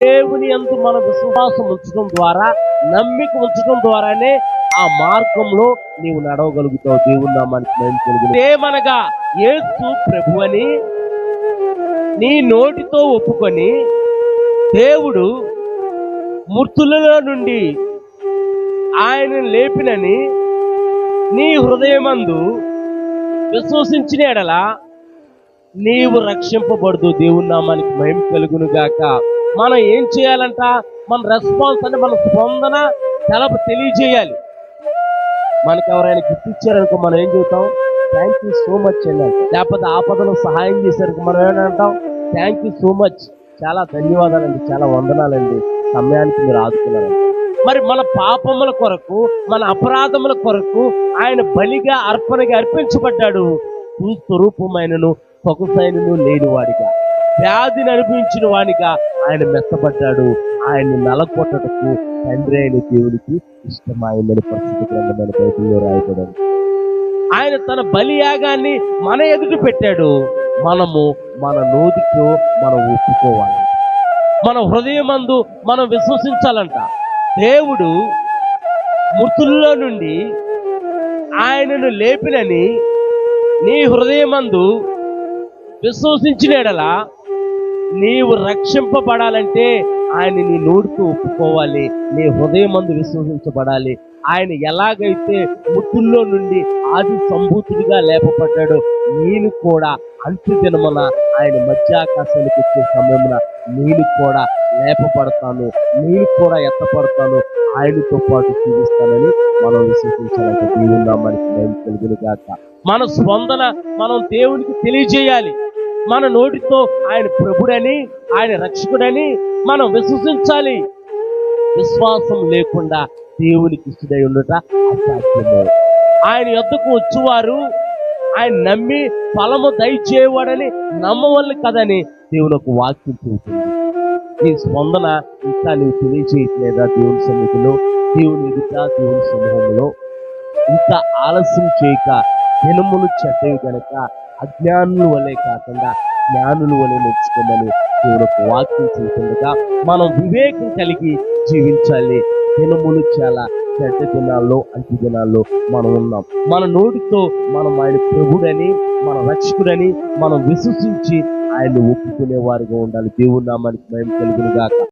దేవుని ఎందు మన విశ్వాసం ఉంచడం ద్వారా నమ్మిక ఉంచడం ద్వారానే ఆ మార్గంలో నీవు నడవగలుగుతావు. దేవుని నామానికి మేము కలిగి ఏమనగా యేసు ప్రభు అని నీ నోటితో ఒప్పుకొని దేవుడు మృతులలో నుండి ఆయన లేపినని నీ హృదయమందు విశ్వసించిన ఎడల నీవు రక్షింపబడదు దేవుని నామానికి మహిమ కలుగును గాక మనం ఏం చేయాలంట? మన రెస్పాన్స్ అంటే మన స్పందన చాలా తెలియజేయాలి. మనకి ఎవరైనా గిఫ్ట్ ఇచ్చారనుకో మనం ఏం చెబుతాం థ్యాంక్ యూ సో మచ్ అని లేకపోతే ఆపదలో సహాయం చేశారు మనం ఏమంటాం థ్యాంక్ యూ సో మచ్ చాలా ధన్యవాదాలండి. చాలా వందనాలండి. సమయానికి మీరు ఆదుకున్నారు మరి మన పాపముల కొరకు మన అపరాధముల కొరకు ఆయన బలిగా అర్పణగా అర్పించబడ్డాడు. స్వరూపమైనను సొగసైనను లేనివాడిగా. వ్యాధిని అనిపించిన వానిగా ఆయన మెత్తబడ్డాడు. ఆయన్ని నలకొట్టటకు తండ్రి అయిన దేవునికి ఇష్టమైందని పరిస్థితి గ్రంథమైన బైబిల్లో రాయబడింది. ఆయన తన బలియాగాన్ని మన ఎదుట పెట్టాడు. మనము మన నోటితో మనం ఒప్పుకోవాలి. మన హృదయమందు మనం విశ్వసించాలంట. దేవుడు మృతుల్లో నుండి ఆయనను లేపినని నీ హృదయమందు విశ్వసించినడలా నీవు రక్షింపబడాలంటే ఆయన నీ నోటితో ఒప్పుకోవాలి. నీ హృదయం మందు విశ్వసించబడాలి. ఆయన ఎలాగైతే ముద్దుల్లో నుండి ఆది సంభూతుడిగా లేపబడ్డాడో నేను కూడా అంత్య దినమున ఆయన మధ్యాకాశానికి వచ్చే సమయమున నేను కూడా లేపబడతాను. నేను కూడా ఎత్తపడతాను ఆయనతో పాటు జీవిస్తానని మనం విశ్వసించాలంటే దేవుని నామానికి నేను కలిగిన మన స్పందన మనం దేవునికి తెలియజేయాలి. మన నోటితో ఆయన ప్రభుడని ఆయన రక్షకుడని మనం విశ్వసించాలి. విశ్వాసం లేకుండా దేవునికి ఇష్టడై ఉండట అసాధ్యమే. ఆయన యొద్దకు వచ్చేవారు ఆయన నమ్మి ఫలము దయచేవాడని నమ్మవల్ని కదని దేవుని ఒక వాక్యం చెబుతుంది. నీ స్పందన ఇంకా నీవు తెలియచేయట్లేదా దేవుని సన్నిధిలో? దేవుని ఎదుట దేవుని సమూహంలో? ఇంకా ఆలస్యం చేయక దినములు చెడ్డవి గనక అజ్ఞానుల వలె కాకుండా జ్ఞానులు అని నేర్చుకోమని దేవుడు వాక్యం చేస్తుండగా మనం వివేకం కలిగి జీవించాలి. దినములు చాలా చెడ్డ దినాల్లో అంటి దినాల్లో మనం ఉన్నాం. మన నోటితో మనం ఆయన ప్రభుడని మన రక్షకుడని మనం విశ్వసించి ఆయన ఒప్పుకునే వారిగా ఉండాలి. దేవుడు నామానికి భయం కలుగును గాక.